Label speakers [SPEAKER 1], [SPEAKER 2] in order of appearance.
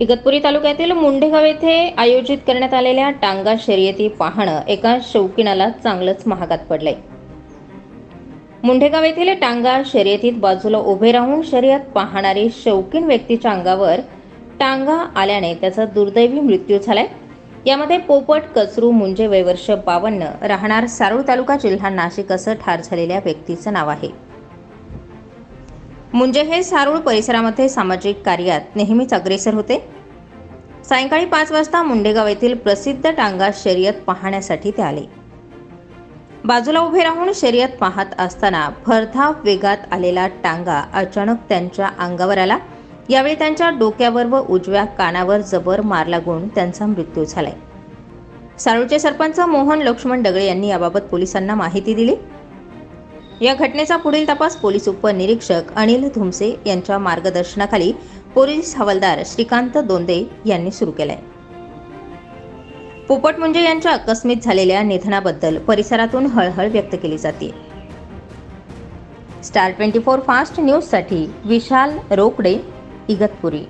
[SPEAKER 1] इगतपुरी तालुक्यातील मुंढेगाव येथे आयोजित करण्यात आलेल्या टांगा शर्यती पाहणं एका शौकीनाला चांगलंच महागात पडलंय. मुंढेगाव येथील टांगा शर्यतीत बाजूला उभे राहून शर्यत पाहणारी शौकीन व्यक्तीच्या अंगावर टांगा आल्याने त्याचा दुर्दैवी मृत्यू झालाय. यामध्ये पोपट कचरू मुंजे वयवर्ष बावन्न राहणार सारूळ तालुका जिल्हा नाशिक असं ठार झालेल्या व्यक्तीचं नाव आहे. मुंजे हे सारूळ परिसरामध्ये सामाजिक कार्यात नेहमीच अग्रेसर होते. सायंकाळी पाच वाजता मुंडेगाव येथील प्रसिद्ध टांगा शर्यत पाहण्यासाठी ते आले. बाजूला उभे राहून शर्यत पाहत असताना भरधाव वेगात आलेला टांगा अचानक त्यांच्या अंगावर आला. यावेळी त्यांच्या डोक्यावर व उजव्या कानावर जबर मार लागून त्यांचा मृत्यू झालाय. सारूळचे सरपंच मोहन लक्ष्मण डगळे यांनी याबाबत पोलिसांना माहिती दिली. या घटनेचा पुढील तपास पोलीस उपनिरीक्षक अनिल धुमसे यांच्या मार्गदर्शनाखाली पोलीस हवालदार श्रीकांत दोंदे यांनी सुरू केलाय. पोपट मुंजे यांच्या अकस्मित झालेल्या निधनाबद्दल परिसरातून हळहळ व्यक्त केली जाते. स्टार ट्वेंटी फोर फास्ट न्यूजसाठी विशाल रोकडे इगतपुरी.